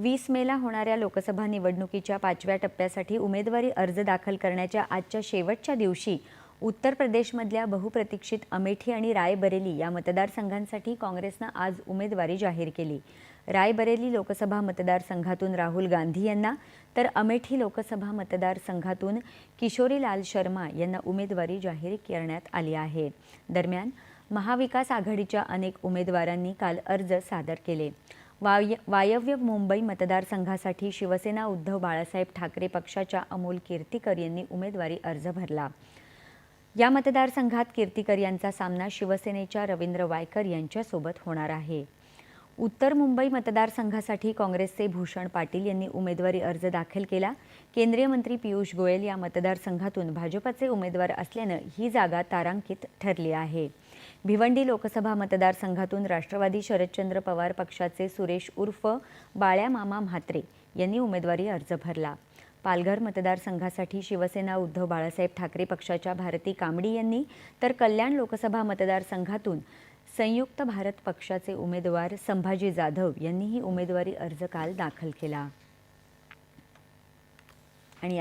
वीस मेला होणाऱ्या लोकसभा निवडणुकीच्या पाचव्या टप्प्यासाठी उमेदवारी अर्ज दाखल करण्याच्या आजच्या शेवटच्या दिवशी उत्तर प्रदेशमधल्या बहुप्रतीक्षित अमेठी आणि रायबरेली या मतदारसंघांसाठी काँग्रेसनं आज उमेदवारी जाहीर केली. रायबरेली लोकसभा मतदारसंघातून राहुल गांधी यांना तर अमेठी लोकसभा मतदारसंघातून किशोरीलाल शर्मा यांना उमेदवारी जाहीर करण्यात आली आहे. दरम्यान महाविकास आघाडीच्या अनेक उमेदवारांनी काल अर्ज सादर केले. वाय वायव्य मुंबई मतदारसंघासाठी शिवसेना उद्धव बाळासाहेब ठाकरे पक्षाच्या अमोल कीर्तीकर यांनी उमेदवारी अर्ज भरला. या मतदारसंघात कीर्तीकर यांचा सामना शिवसेनेच्या रवींद्र वायकर यांच्यासोबत होणार आहे. उत्तर मुंबई मतदारसंघासाठी काँग्रेसचे भूषण पाटील यांनी उमेदवारी अर्ज दाखल केला. केंद्रीय मंत्री पियुष गोयल या मतदारसंघातून भाजपचे उमेदवार असल्यानं ही जागा तारांकित ठरली आहे. भिवंडी लोकसभा मतदारसंघातून राष्ट्रवादी शरदचंद्र पवार पक्षाचे सुरेश उर्फ बाळ्या मामा म्हात्रे यांनी उमेदवारी अर्ज भरला. पालघर मतदारसंघासाठी शिवसेना उद्धव बाळासाहेब ठाकरे पक्षाच्या भारती कांबडी यांनी तर कल्याण लोकसभा मतदारसंघातून संयुक्त भारत पक्षाचे उमेदवार संभाजी जाधव यांनीही उमेदवारी अर्ज काल दाखल केला. आणि